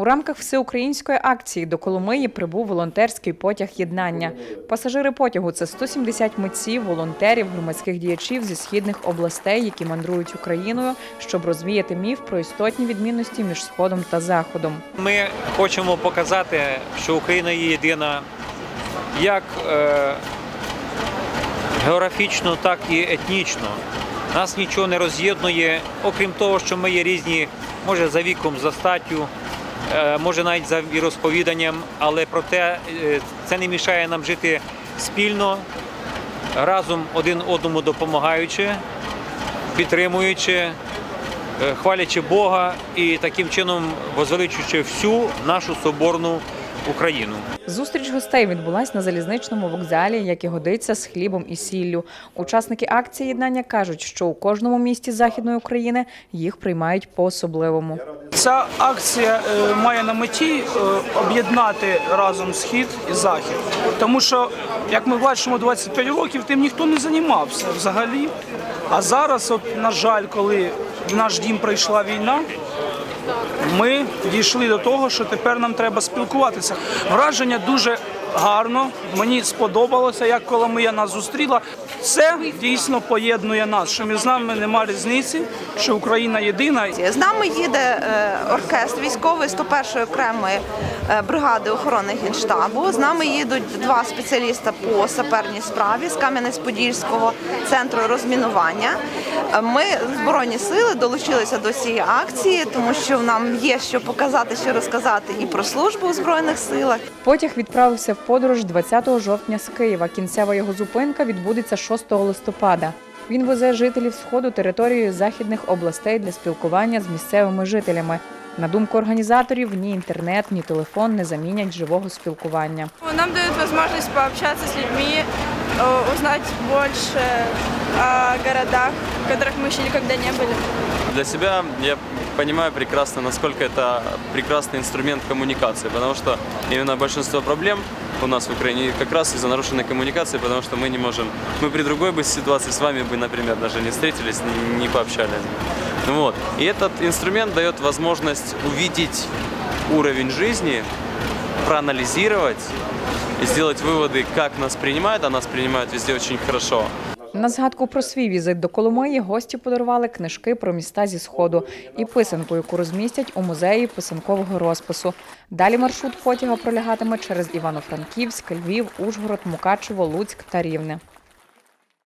У рамках всеукраїнської акції до Коломиї прибув волонтерський потяг єднання. Пасажири потягу це 170 митців, волонтерів, громадських діячів зі східних областей, які мандрують Україною, щоб розвіяти міф про істотні відмінності між сходом та заходом. Ми хочемо показати, що Україна є єдина як е, географічно, так і етнічно. Нас нічого не роз'єднує, окрім того, що ми є різні, може за віком, за статтю, може навіть за віросповіданням, але проте е, це не мішає нам жити спільно, разом один одному допомагаючи, підтримуючи, е, хвалячи Бога і таким чином возвеличуючи всю нашу соборну Україну. Зустріч гостей відбулась на залізничному вокзалі, як і годиться з хлібом і сіллю. Учасники акції єднання кажуть, що у кожному місті західної України їх приймають по-особливому. Ця акція е, має на меті е, об'єднати разом схід і захід. Тому що, як ми бачимо, 25 років тим ніхто не займався взагалі. А зараз, от, на жаль, коли в наш дім прийшла війна, ми дійшли до того, що тепер нам треба спілкуватися. Враження дуже гарно. Мені сподобалося, як Коломия нас зустріла. Це дійсно поєднує нас, що між нами нема різниці, що Україна єдина. З нами їде е, оркестр військовий 101-ї окремої е, бригади охорони генштабу. З нами їдуть два спеціаліста по саперній справі з Кам'янець-Подільського центру розмінування. Е, Ми збройні сили долучилися до цієї акції, тому що нам є що показати, що розказати і про службу у збройних силах. Потяг відправився в подорож 20 жовтня з Києва. Кінцева його зупинка відбудеться 6 листопада. Він везе жителів сходу територією західних областей для спілкування з місцевими жителями. На думку організаторів, ні інтернет, ні телефон не замінять живого спілкування. Нам дают возможность пообщаться с людьми, узнать больше о городах, в которых мы еще никогда не были. Для себя я понимаю прекрасно, насколько это прекрасный инструмент коммуникации, потому что именно большинство проблем у нас в Украине как раз из-за нарушенной коммуникации, потому что мы не можем, мы при другой бы ситуации с вами бы, например, даже не встретились, не, не пообщались. Ну Вот. И этот инструмент дает возможность увидеть уровень жизни, проанализировать и сделать выводы, как нас принимают, а нас принимают везде очень хорошо. На згадку про свій візит до Коломиї гості подарували книжки про міста зі сходу і писанку, яку розмістять у музеї писанкового розпису. Далі маршрут потяга пролягатиме через Івано-Франківськ, Львів, Ужгород, Мукачево, Луцьк та Рівне.